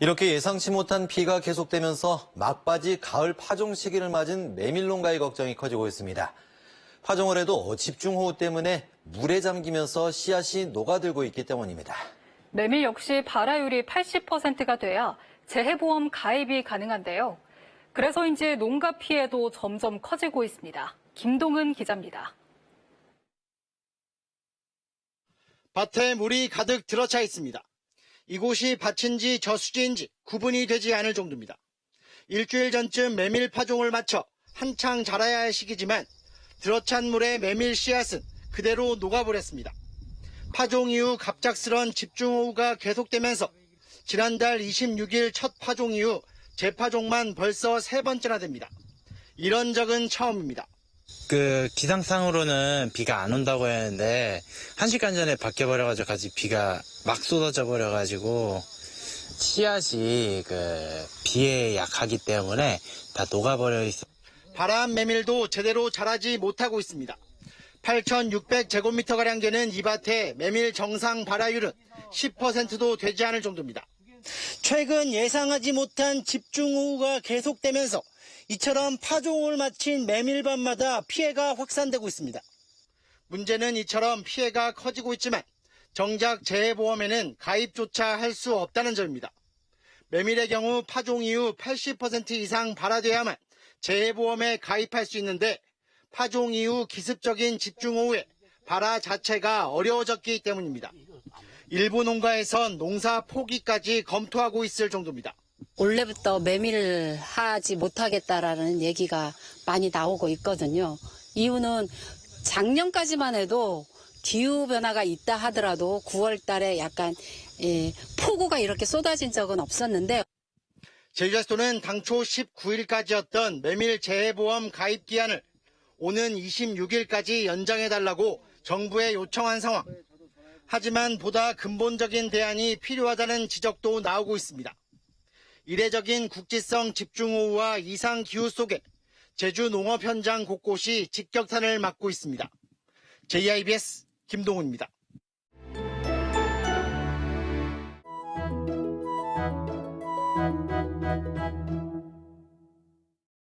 이렇게 예상치 못한 비가 계속되면서 막바지 가을 파종 시기를 맞은 메밀농가의 걱정이 커지고 있습니다. 파종을 해도 집중호우 때문에 물에 잠기면서 씨앗이 녹아들고 있기 때문입니다. 메밀 역시 발화율이 80%가 돼야 재해보험 가입이 가능한데요. 그래서인지 농가 피해도 점점 커지고 있습니다. 김동은 기자입니다. 밭에 물이 가득 들어차 있습니다. 이곳이 밭인지 저수지인지 구분이 되지 않을 정도입니다. 일주일 전쯤 메밀 파종을 마쳐 한창 자라야 할 시기지만 들어찬 물에 메밀 씨앗은 그대로 녹아버렸습니다. 파종 이후 갑작스런 집중호우가 계속되면서 지난달 26일 첫 파종 이후 재파종만 벌써 세 번째나 됩니다. 이런 적은 처음입니다. 그 기상상으로는 비가 안 온다고 했는데 한 시간 전에 바뀌어버려가지고 같이 비가 막 쏟아져 버려가지고 씨앗이 그 비에 약하기 때문에 다 녹아버려 있어. 바람 메밀도 제대로 자라지 못하고 있습니다. 8,600제곱미터 가량 되는 이 밭의 메밀 정상 발화율은 10%도 되지 않을 정도입니다. 최근 예상하지 못한 집중호우가 계속되면서 이처럼 파종을 마친 메밀밭마다 피해가 확산되고 있습니다. 문제는 이처럼 피해가 커지고 있지만 정작 재해보험에는 가입조차 할 수 없다는 점입니다. 메밀의 경우 파종 이후 80% 이상 발화돼야만 재해보험에 가입할 수 있는데 파종 이후 기습적인 집중 호우에 발화 자체가 어려워졌기 때문입니다. 일부 농가에선 농사 포기까지 검토하고 있을 정도입니다. 원래부터 메밀을 하지 못하겠다라는 얘기가 많이 나오고 있거든요. 이유는 작년까지만 해도 기후 변화가 있다 하더라도 9월 달에 약간 예, 폭우가 이렇게 쏟아진 적은 없었는데 제주자스도는 당초 19일까지였던 메밀 재해보험 가입 기한을 오는 26일까지 연장해달라고 정부에 요청한 상황. 하지만 보다 근본적인 대안이 필요하다는 지적도 나오고 있습니다. 이례적인 국지성 집중호우와 이상 기후 속에 제주 농업 현장 곳곳이 직격탄을 맞고 있습니다. JIBS 김동훈입니다.